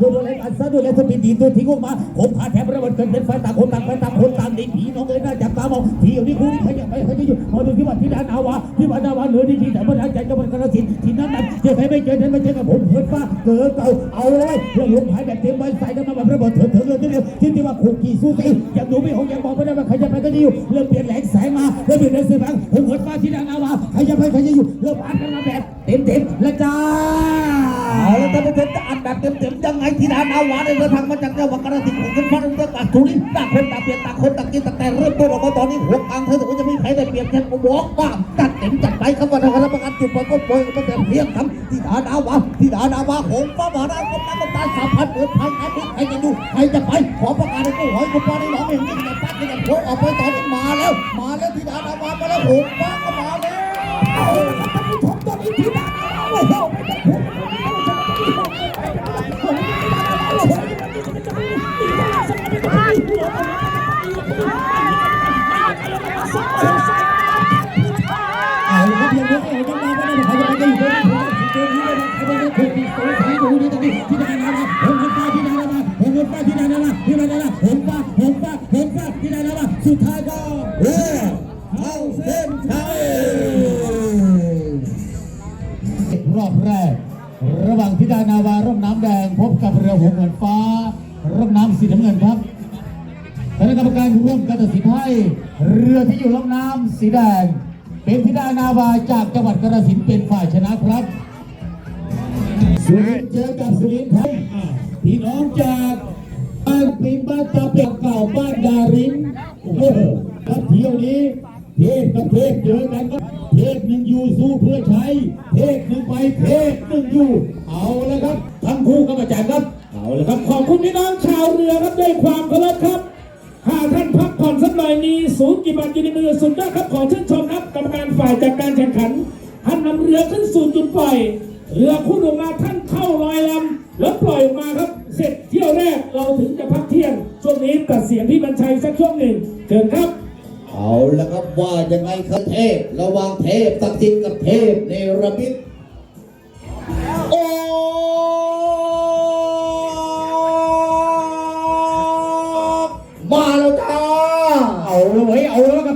คุณอะไรอันซาดูแลสปีดดีตัวทิ้งออกมาผมพาแถมระเบิดเกิดเป็นไฟต่างคนต่างไฟต่างคนต่างในผีน้องเลยน่าจับตามองผีอย่างนี้คู่นี้ขยับไปขยับอยู่ มาดูที่วัดที่ด้านอาวะที่วัดนาวะเหนือดีที่แต่พระนาใจจังหวัดกาฬสินที่นั้นนั้นจะใครไม่เจอนั้นไม่เจอกับผมเหินฟ้าเกิดเก่าเอาเลยเรื่องลมหายแบบเต็มใบใส่กันมาแบบระเบิดเถิดเถื่อนทีเดียวที่ที่ว่าขู่ขี่สู้ตีอย่างหนูไม่หงอย่างบอกไม่ได้ว่าใครจะไปก็จะอยู่เริ่มเปลี่ยนแหลกสายมาเริ่มเปลี่ยนแหลงสายมาผมเหินฟ้าที่ด้านอาวะใครจะไปใครจะอยู่เริ่มอัดกันมาแบบเต็มเต็มละจ้าเอาแล้วท่าม่เต็มจะอัดแบบเต็มเต็มยังไงที่ด้านอาวะเนี่ยเดิทางมาจากจังหวัดกาฬสินของขึ้นฟ้าเรื่องการสุริต่างคนต่างเปลี่ยนต่างคนต่างกินต่างแต่เริ่มต้นออกมาตอนนี้หัวกลางเธอถึงจะม่ใครได้เปลี่ยนกัน บอกว่าจัดเต็มจัดไปครับว่าทางรับประกันจุดประกอบโดยประเด็นเพียงคำที่ดาดาวาที่ดาดาวาของฟ้าบาราคมนั้นตาสามพันเปิดทงนั้นใครจะดูใครจะไปขอประกาศให้ผู้หอยคุณป้าในหลองเห็นยิ่งแต่ป้าจะโผล่ออกไปตอนนี้มาแล้ว มาแล้วที่ดาดาวามาแล้วผมป้าก็มาแล้ว ที่ไหนแล้วล่ะสุดท้ายก็เรือเข้าเส้นชัยรอบแรก ระหว่างทิดานาวาร่มน้ำแดง พบกับเรือหัวเงินฟ้า ร่มน้ำสีน้ำเงินครับคณะกรรมการร่วมกันตัดสินให้เรือที่อยู่ร่อน้ำสีแดง เป็นทิดานาวาจากจังหวัดกระสินเป็นฝ่ายชนะครับสุริเจอกับสุรินทร์พี่น้องจาก การปิมบ้านตาเปียกเก่าบ้านดารินโอ้โหแล้วเที่ยวนี้ เทพกับเทพเจอกันก็เทพหนึ่งอยู่สู้เพื่อใช้เทพหนึ่งไปเทพหนึ่งอยู่ เอาแล้วครับ ทั้งคู่ก็มาแจารครับ เอาแล้วครับ ขอบคุณพี่น้องชาวเรือครับด้วยความเคารพครับหาท่านพักผ่อนสักหน่อยมีศูงกี่บาทกี่ในมือสุดยอดครับขอชื่นชมครับกรรมการฝ่ายจัดการแข่งขันท่านนำเรือขึ้นสู่จุดปล่อย เรือคู่ลงมาท่านเข้าลอยลำแล้วปล่อยออกมาครับ เสร็จเที่ยวแรกเราถึงจะพักเที่ยง ช่วงนี้ตัดเสียงพี่บรรชัยสักช่วงหนึ่งเชิญครับ เอาละครับว่ายังไงครับเทพ ระว่างเทพตักดิ์สิทธิ์กับเทพในระบิด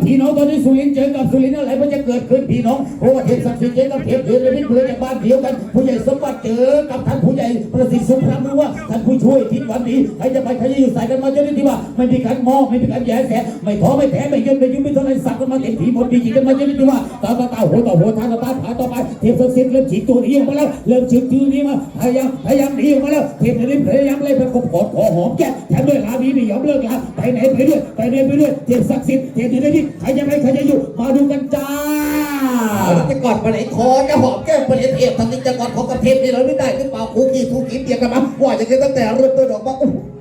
พี่น้องตอนนี้สุรินเจอกับสุรินอะไรมันจะเกิดขึ้นพี่น้องโอ้เทพศักดิ์สิทธิ์เจอกับเทพเดือดเลยเป็นเพื่อนจากบ้านเดียวกัน ผู้ใหญ่สมบัติเจอกับท่านผู้ใหญ่ประสิทธิ์สุพรรณรู้ว่าท่านผู้ช่วยทิศวันดีใครจะไปใครจะอยู่สายกันมาเจ้าหน้าที่ว่าไม่มีการมองไม่มีการแย่แสไม่ท้อไม่แพ้ไม่ยืนไม่ยุ่งไม่ทนไรสักกันมาเต็มที่หมดดีจริงกันมาเจ้าหน้าที่ว่าตาตาตาหัวต่อหัวตาตาตาขาต่อไปเทพศักดิ์สิทธิ์เริ่มฉีกตัวนี้ออกมาแล้วเริ่มฉีกตัวนี้มาพยายามพยายามหนีออกมาแล้วเทพนี้พยายามไล่ปกบกอดขอหอมแก้แถมด้วยลาบีไม่ยอมเลิกลาไปไหนไปด้วยไปไหนไปด้วยเทพศักสิเทพเดือดนี่ใครจะไปใครจะอยู่ มาดูกันจ้าจะกอดปลาไหลคอจะหอมแก้มปลาไหลเอฟทำนี้จะกอดของกระเทพนี่เราไม่ได้หรือเปล่าคุกกี้คุกกี้เตียกกันมาว่าจะเกิดตั้งแต่เริ่มต้นดอกมาโ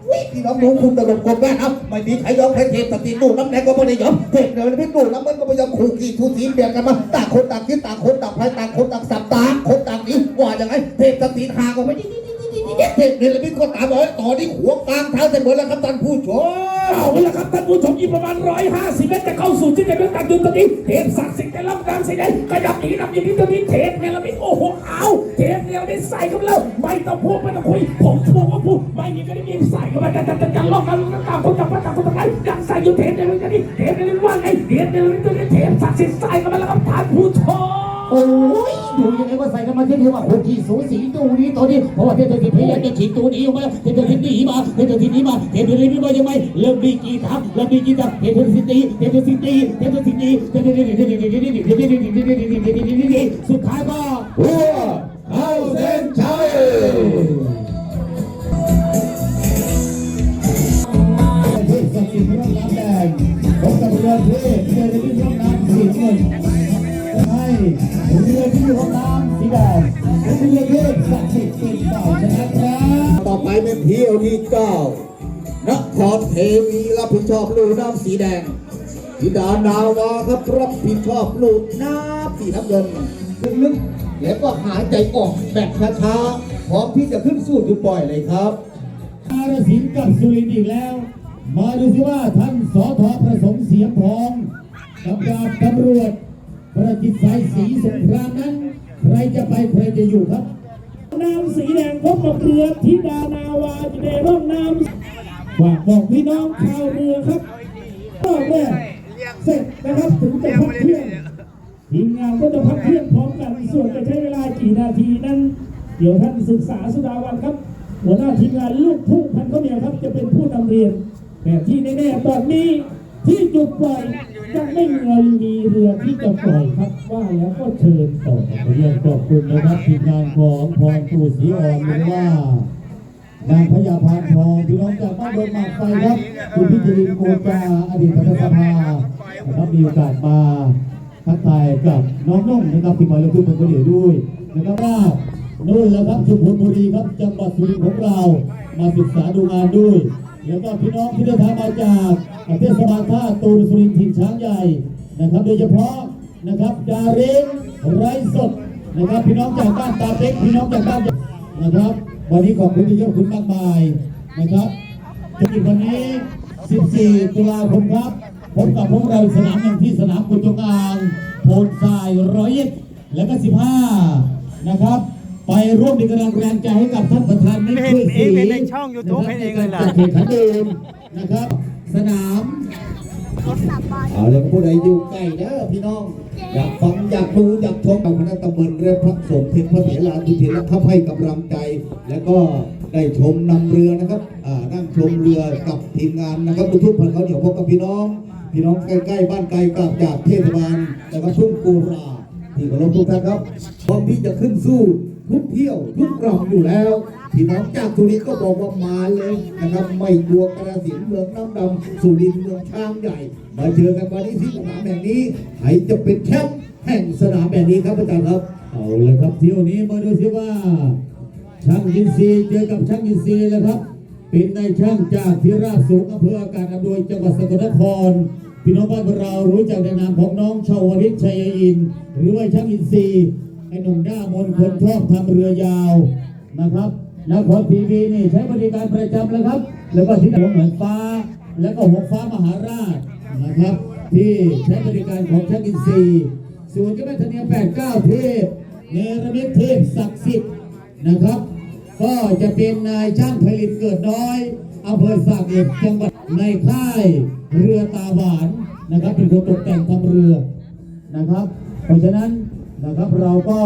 อ้ยพี่น้องหนูคุณตลกกบแม่ครับไม่มีใครยอมใครเทปตัดตีดูน้ำแดงก็ไม่ได้ยอมเทปเดี๋ยวไม่ดูน้ำมันก็ไม่ยอมขู่ขี่ทูทีเบียกกันมาต่างคนต่างคิดต่างคนต่างพายต่างคนต่างสับตาคนต่างนี้ว่าอย่างไรเทปตัดตีหาก็ไม่ได้ แยเด็กเนรมิตก็ตามเอาไว้ต่อที่หัวกลางเท้าเสมอแล้วครับท่านผู้ชมเอาละครับท่านผู้ชมอีกประมาณร้อยห้าสิบเมตรจะเข้าสู่ที่จะเลือกตั้งยุนตอนนี้เทปศักดิ์สิทธิ์ในลำน้ำสีแดงขยับหนีนำอย่างนี้ตอนนี้เทปเนรมิตโอ้โหเอาเทปเนรมิตใส่กับเไปแล้ไม่ต้องพูดไม่ต้องคุยผมบอกว่าพูดไม่มีก็ได้มีใส่เข้าไปแต่แต่การล็อกกันต่างคนต่างคนต่างคนต่างกันดังใส่อยู่เทปเนรมิตตอนนี้เทปเนรมิตว่าไงเทปเนรมิตตอนนี้เทปศักดิ์สิทธิ์ใส่เข้าแล้วครับท่านผู้ชม โอ้ยดูยังไงว่าใส่กันมาเที่ยวว่าคนที่สูสีตูนี้ตัวนี้เพราะว่าเที่ยวที่พยายามจะฉีดตูนี้ออกมาเที่ยวที่หนี้มาเที่ยวที่หนี้มาเที่ยวที่หนี้มายังไงเริ่มมีกีตัร์เริ่มมีกีตัร์เที่ยวที่ตีเที่ยวที่ตีเที่ยวที่ตีเที่ยเที่ตีเที่ยเที่ตีเที่ยเที่ตีเที่ยเที่ตีเที่ยเที่ตีสุดท้ายก็หัวเข้าเส้นชัยที่สักดิ์สิทธิ์ร่วมน้ำแดงพบกับเรื่อเทพเรือที่ร่วมน้ำสีเงิน ให้เรือที่ร่องน้ำสีแดงเรือเทพศักดิ์สิทธิ์เป็นฝ่านะครับ ต่อไปเป็นเที่ยวที่9นครเทวีรับผิดชอบลูกน้ำสีแดงธิดานาวาครับรับผิดชอบลูกน้ำสีน้ำเงินลึกๆแล้วก็หายใจออกแบบช้าๆพร้อมที่จะขึ้นสู้จุดปล่อยเลยครับมารสินกับสุรินทร์อีกแล้ว มาดูสิว่าท่านสอทอประสงค์เสียงทองกับดาบตำรวจ ประจิตสายสีสงครามนั้นใครจะไปใครจะอยู่ครับน้ำสีแดงพบกับเรือธิดานาวาอยู่ในร่องน้ำฝากบอกพี่น้องชาวเรือครับรอแรกเสร็จนะครับถึงจะพักเที่ยงทีมงานก็จะพักเที่ยงพร้อมกันส่วนจะใช้เวลากี่นาทีนั้น เดี๋ยวท่านศึกษาสุดาวันครับ หัวหน้าทีมงานลูกทุ่งพันข้าวเหนียวครับจะเป็นผู้นำเรียนแต่ที่แน่ๆตอนนี้ ที่จุดปล่อยยังไม่มีมีเรือที่จะปล่อยครับว่าแล้วก็เชิญต่อเรียนขอบคุณนะครับทีมงานของพรปู่ศรีอ่อนหรือว่านางพญาพานทองพี่น้องจากบ้านดงหมากไฟครับคุณพิจิรินโกจาอดีตประธานสภานะครับมีโอกาสมาทักทายกับน้องนุ่งนะครับที่มาเล่นทุกคนก็เดี๋ยวด้วยนะครับว่านู่นแล้วครับชุมพลบุรีครับจังหวัดสุรินทร์ของเรามาศึกษาดูงานด้วย แล้วก็พี่น้องที่เดินทางมาจากเทศบาลท่าตูนสุรินทร์ถิ่นช้างใหญ่นะครับโดยเฉพาะนะครับดารินไรสดนะครับ พี่น้องจากบ้านตาเต็กพี่น้องจากบ้านนะครับ วันนี้ขอบคุณที่ยกคุณมากมายนะครับจนถึงวันนี้ 14 ตุลาคมครับพบกับพวกเราสนามหนึ่งที่สนามกุจงอางโพนทรายร้อยเอ็ดแล้วก็ 15 นะครับ ไปร่วมเป็นกำลังแรงใจให้กับท่านประธานไม่ช่วยสีเห็นในช่อง YouTube เห็นเองเลยเหรอจัดแข่งขันเดิมนะครับ สนามเอาเลยผู้ใดอยู่ใกล้เด้อพี่น้อง อยากฟังอยากดูอยากชมเอาคณะตำบลเรือพระสงฆ์เทพพระเถราทุติและข้าให้กำลังใจ แล้วก็ได้ชมนำเรือนะครับอ่านั่งชมเรือกับทีมงานนะครับทุกๆพันเขาวเหนียวพบกับพี่น้อง พี่น้องใกล้ๆบ้านไกลกลับจากเทศบาลแล้วก็ทุ่งกูราที่เคารพทุกท่านครับพร้อมที่จะขึ้นสู้ ทุกเที่ยวทุกกล่องอยู่แล้วพี่น้องจากสุรินทร์ก็บอกว่ามาเลยนะครับไม่กลัวกระสินเมืองน้ำดำสุรินทร์เมืองช้างใหญ่ มาเจอกันวันนี้ที่สนามแห่งนี้ใครจะเป็นแชมป์แห่งสนามแห่งนี้ครับอาจารย์ครับเอาเลยครับเที่ยวนี้มาดูสิว่า ช่างยินซีเจอกับช่างยินซีเลยครับ เป็นนายช่างจากที่ราบสูงอำเภออากาศอำนวยจังหวัดสกลนครพี่น้องบ้านเรารู้จักในนามของน้องชาวลิตชัยอิน หรือว่าช่างยินซี ไอ้หนุ่มหน้ามนคนชอบทำเรือยาวนะครับนครทีวีนี่ใช้บริการประจำแล้วครับ แล้วก็ที่หัวเหมือนฟ้า แล้วก็หัวฟ้ามหาราชนะครับ ที่ใช้บริการของช่างอินซีส่วนเจ้าแม่ธเนียแปดเก้าเทพเนรมิตเทพศักดิ์สิทธิ์นะครับ ก็จะเป็นนายช่างผลิตเกิดน้อยอำเภอสากเหล็กจังหวัดในค่ายเรือตาหวานนะครับ เป็นคนตกแต่งทำเรือนะครับ เพราะฉะนั้น นะครับ เราก็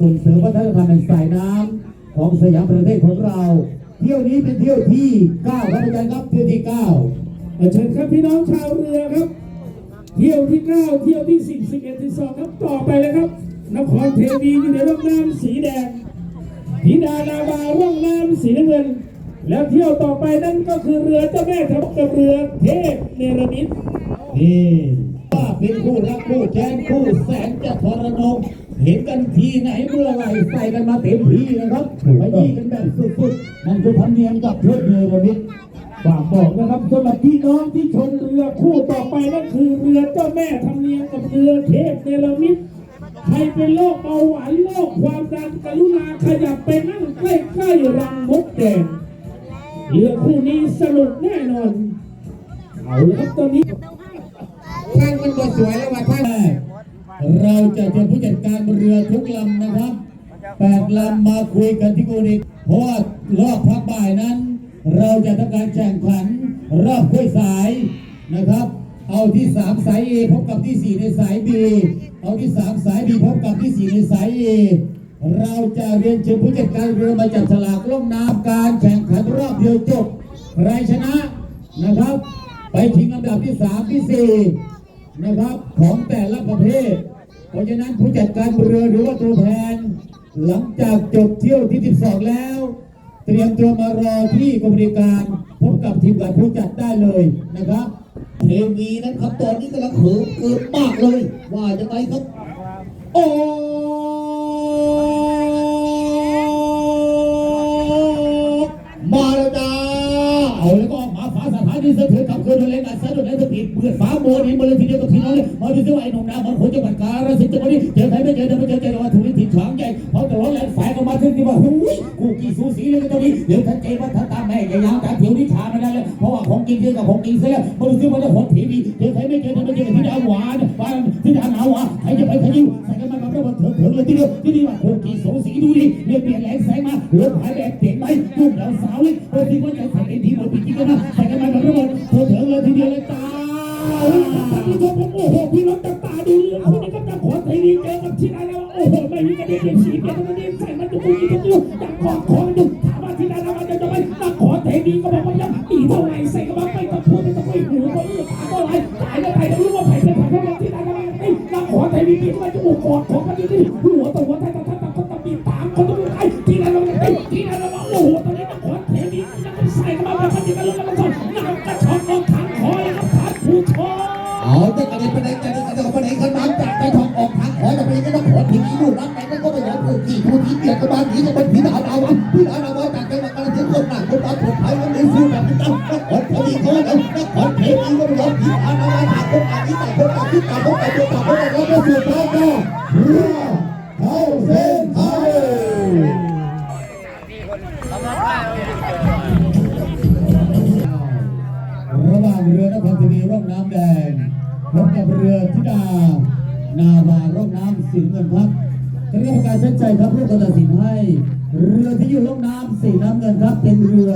ส่งเสริมวัฒนธรรมแห่งสายน้ำของสยามประเทศของเรา เที่ยวนี้เป็นเที่ยวที่9ครับอาจารย์ครับเที่ยวที่9เชิญครับพี่น้องชาวเรือครับ เที่ยวที่ 9 เที่ยวที่ 10 11 12ครับต่อไปเลยครับนครเทวีอยู่ในร่องน้ำสีแดงธิดานาวาร่องน้ำสีน้ำเงิน แล้วเที่ยวต่อไปนั่นก็คือเรือเจ้าแม่ทัพกับเรือเทพเนรมิตนี่ ว่าเป็นคู่รักคู่แค้นคู่แสนจะทรนงเห็นกันทีไหนเมื่อไรใส่กันมาเต็มที่นะครับไปยี่กันแบบสุดๆนั่นคือธรรมเนียมกับเพื่อนเนรมิตฝากบอกนะครับสำหรับพี่น้องที่ชมเรือคู่ต่อไปนั่นคือเรือเจ้าแม่ทำเนียมกับเรือเทพเนรมิตใครเป็นโรคเบาหวานโรคความดันกรุณาขยับไปนั่งใกล้ๆรังมดแดงเรือคู่นี้สนุกแน่นอน เอาละครับตอนนี้ ท่านมันก็สวยแล้วว่าท่านเราจะเจอผู้จัดการเรือทุกลำนะครับแปดลำมาคุยกันที่กูนิกเพราะว่ารอบพักบ่ายนั้น เราจะทำการแข่งขันรอบถ้ยสายนะครับ เอาที่สามสาย A พบกับที่สี่ในสาย B เอาที่สามสาย B พบกับที่สี่ในสาย A เราจะเรียนเชิญผู้จัดการเรือมาจับฉลากล่องน้ำการแข่งขันรอบเดียวจบใครชนะนะครับ ไปชิงลำดับที่สามที่สี่ นะครับของแต่ละประเภท เพราะฉะนั้นผู้จัดการเรือหรือว่าตัวแทน หลังจากจบเที่ยวที่ 12 แล้ว เตรียมตัวมารอที่กรมบริการพบกับทีมงานผู้จัดได้เลยนะครับเทวีนะครับตอนนี้กำลังเขิมเกินมากเลย ว่าจะไงครับ โอ้ สถานีสะเทือนขับคืนเลยนัดสะดุดและสปีดเพื่อฟ้าโมนี่มาเลยทีเดียวกับทีน้องเลยมาดูซิว่าไอ้หนุ่มนามันขนจังหวัดกาฬสินธุ์จังหวัดนี้เจอใครไม่เจอเดินไม่เจอเจอว่าถึงถิ่นฉางใหญ่เพราะตลอดแรงฝ่ายก็มาถึงที่ว่าหูยกูกี่สูสีเลยตอนนี้เดี๋ยวท่านเจว่าท่านตาแม่อย่ายาวตามเถียวนิชาไม่ได้เลยเพราะว่าของกินเยอะกับของกินเสียมาดูซิว่าจะหดผีดีเจอใครไม่เจอเดินไม่เจอที่ดาวหวานบ้านที่ดาวหนาวอะใครจะไปขยิบใส่กันมาพระวันเถิดเถิดเลยทีเดียวที่นี่ว่าโคกีโสสีดูดิเรียบเรียงแหลงแสงมาเรือพายไห โอ้โหพี่น้องจับตาดูเรื่องคนนี้ก็จะขอไทยดีเจอกับที่ไหนแล้วโอ้โหไม่มีกระเด็นเด็กสีเปลี่ยนกระเด็นใส่มันจะคุกันอยู่ดังขอขอมันอยู่ถามว่าที่ไหนแล้วมันจะจะไปนักขอไทยดีก็บอกว่ายังตีเท่าไหร่ใส่กระบังไม่ต้องพูดไม่ต้องไปหูก็เอื้อตาก็ไรตายแล้วใครจะรู้ว่าใครเป็นใครเป็นที่ไหนแล้วมันไอ้นักขอไทยดีปีมันจะบุกกอดของมันอยู่ที่ ที่ต่างคนต่างคนต่างคนต่างแล้วก็สุดท้ายก็เรือเข้าเส้นชัยระหว่างเรือนครทีวีร่องน้ำแดงพบกับเรือธิดา นาวาร่องน้ำสีเงินครับคณะกรรมการเส้นใจครับร่วมกันตัดสินให้ เรือที่อยู่ร่องน้ำสีน้ำเงินครับเป็นเรือ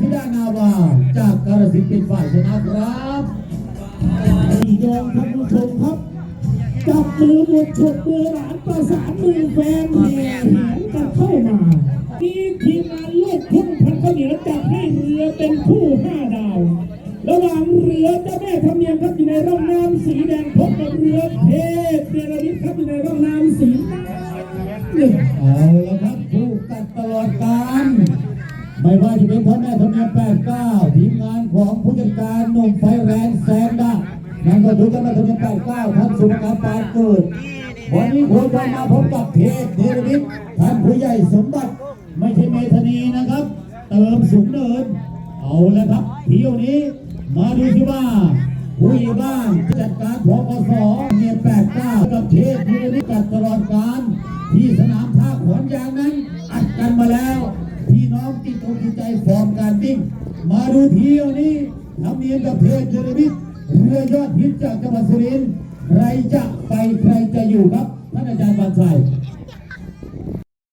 ธิดานาวาจากกาฬสินธุ์เป็นฝ่ายชนะครับพี่น้องท่านผู้ชมครับ จับมือหมดฉกมือหลานประสานมือแฟนแห่หานกันเข้ามานี่ทีมงานลูกทุ่งพันข้าวเหนียวจัดให้เรือเป็นคู่ห้าดาว ระหว่างเรือเจ้าแม่ธรรมเนียมครับอยู่ในร่องน้ำสีแดงพบกับเรือเทพเดรมิตครับอยู่ในร่องน้ำสีน้ำเงินเอาละครับคู่กันตลอดการไม่ว่าจะเป็นพ่อแม่ทำเนียมแปดเก้าทีมงานของผู้จัดการหนุ่มไฟ นั่นก็คือเจ้าแม่ทำเนียมแปดเก้าท่านสุภการปานเกิดวันนี้ควรจะมาพบกับเทพเทรมิตท่านผู้ใหญ่สมบัติไม่ใช่เมธนีนะครับ เติมสูงเนิน เอาละครับเที่ยวนี้ มาดูสิว่าผู้ใหญ่บ้านจัดการพกสเมียแปดเก้ากับเทพเทรมิตจัดตลอดการที่สนามท่าขอนยางนั้นอัดกันมาแล้ว พี่น้องติดอกติดใจฟอร์มการวิ่งมาดูเที่ยวนี้ทำเนียมกับเทพเทรมิต เรือยอดฮิตจากจังหวัดสุรินทร์ใครจะไปใครจะอยู่ครับท่านอาจารย์บานชัย